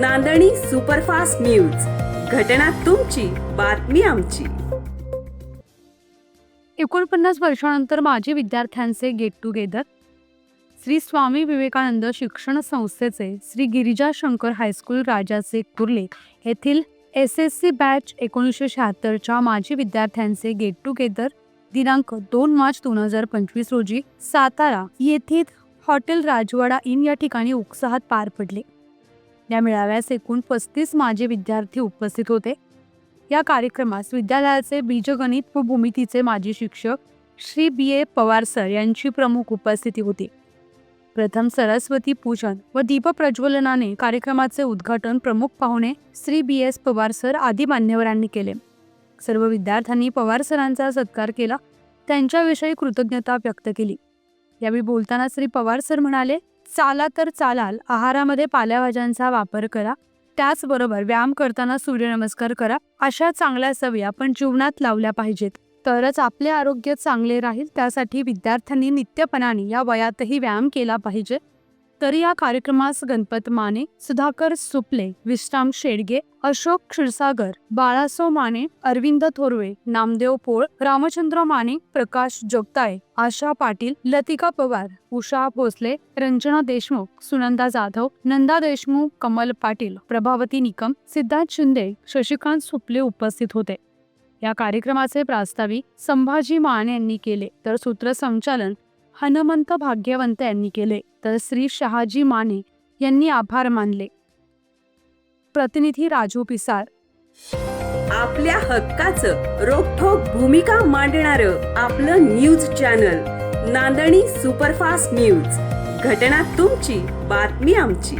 नांदणी superfast news. घटना तुमची बातमी आमची. एकोणपन्नास वर्षानंतर माजी विद्यार्थ्यांचे गेट टुगेदर श्री स्वामी विवेकानंद शिक्षण संस्थेचे श्री गिरिजा शंकर हायस्कूल राजाचे कुर्ले येथील एस एस सी बॅच एकोणीसशे शहात्तरच्या माजी विद्यार्थ्यांचे गेट टुगेदर दिनांक दोन मार्च दोन हजार पंचवीस रोजी सातारा येथील हॉटेल राजवाडा इन या ठिकाणी उत्साहात पार पडले. या मेळाव्यास एकूण पस्तीस माजी विद्यार्थी उपस्थित होते. या कार्यक्रमास विद्यालयाचे बीजगणित व भूमितीचे माजी शिक्षक Shri B A Pawar sir यांची प्रमुख उपस्थिती होती. प्रथम सरस्वती पूजन व दीपप्रज्वलनाने कार्यक्रमाचे उद्घाटन प्रमुख पाहुणे Shri B S Pawar sir आदी मान्यवरांनी केले. सर्व विद्यार्थ्यांनी पवार सरांचा सत्कार केला. त्यांच्याविषयी कृतज्ञता व्यक्त केली. यावेळी बोलताना श्री पवार सर म्हणाले चाला तर चालाल आहारामध्ये पालेभाज्यांचा वापर करा. त्याचबरोबर व्यायाम करताना सूर्यनमस्कार करा. अशा चांगल्या सवयी आपण जीवनात लावल्या पाहिजेत. तरच आपले आरोग्य चांगले राहील त्यासाठी विद्यार्थ्यांनी नित्यपणाने या वयातही व्यायाम केला पाहिजे. तरी या कार्यक्रमास गणपत माने सुधाकर सुपले विश्राम शेडगे अशोक क्षीरसागर बाळासो माने अरविंद थोरवे नामदेव पोळ रामचंद्र माने प्रकाश जोगताय आशा पाटील लतिका पवार उषा भोसले रंजना देशमुख सुनंदा जाधव नंदा देशमुख कमल पाटील प्रभावती निकम सिद्धार्थ शिंदे शशिकांत सुपले उपस्थित होते. या कार्यक्रमाचे प्रास्ताविक संभाजी मान यांनी केले. तर सूत्रसंचालन हनुमंत भाग्यवंत यांनी केले. तर श्री शहाजी माने यांनी आभार मानले. प्रतिनिधी राजू पिसाळ आपल्या हक्काचं रोखोक भूमिका मांडणार आपलं न्यूज चॅनल नांदणी सुपरफास्ट न्यूज. घटना तुमची बातमी आमची.